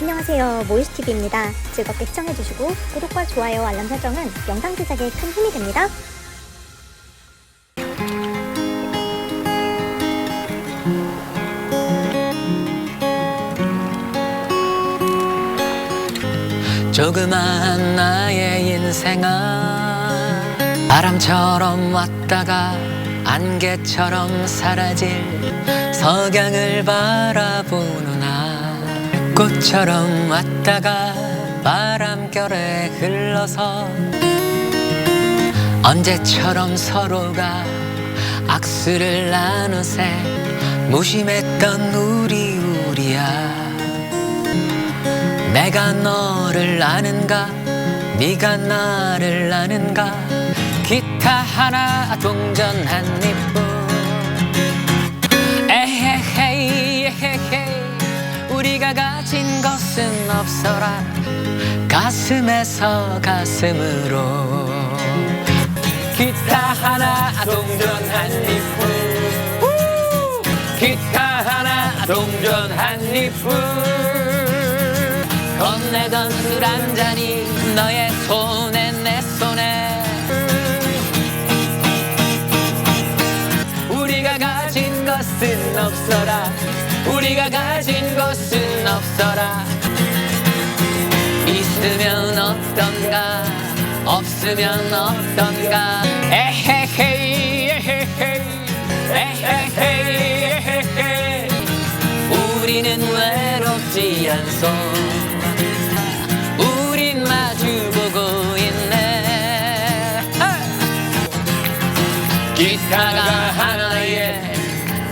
안녕하세요. 모이스TV입니다. 즐겁게 시청해주시고 구독과 좋아요, 알람 설정은 영상 제작에 큰 힘이 됩니다. 조그만 나의 인생아 바람처럼 왔다가 안개처럼 사라질 석양을 바라보는 나 꽃처럼 왔다가 바람결에 흘러서 언제처럼 서로가 악수를 나누세 무심했던 우리 우리야. 내가 너를 아는가? 네가 나를 아는가? 기타 하나 동전 한 입뿐 우리가 가진 것은 없어라. 가슴에서 가슴으로. 기타 하나 동전 한 우! 기타 하나 동전 한 입뿐 건네던 술 한 잔이 너의 손에 내 손에. 우리가 가진 것은 없어라 우리가 가진 것은 없어라. 있으면 어떤가 없으면 어떤가. 에헤헤이 에헤헤이 에헤헤이. 에헤헤이 우리는 외롭지 않소. 우린 마주보고 있네. 기타가 하나의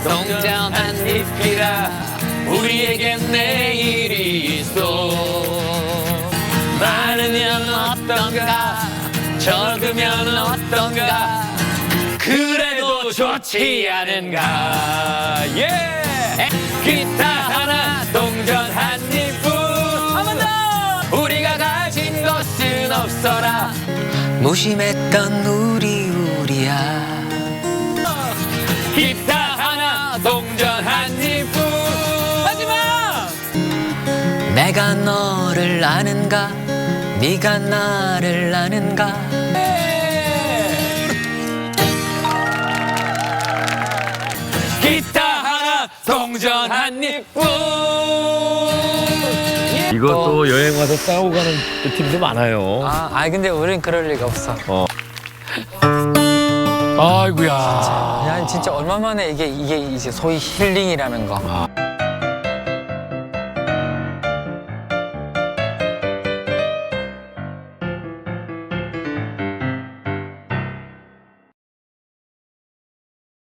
동전 한 잎이라 우리에겐 내일이 있어. 많으면 어떤가 적으면 어떤가 그래도 좋지 않은가. 예! 기타 하나 동전 한 입뿐 한번더! 우리가 가진 것은 없어라. 무심했던 우리 우리야. 기타 내가 너를 아는가 네가 나를 아는가 기타 하나 동전 한 입뿐 이것도 여행 와서 싸우고 가는 팀도 많아요. 아, 아니 근데 우린 그럴 리가 없어. 아이고야. 야, 진짜 얼마 만에 이게 이게 이제 소위 힐링이라는 거.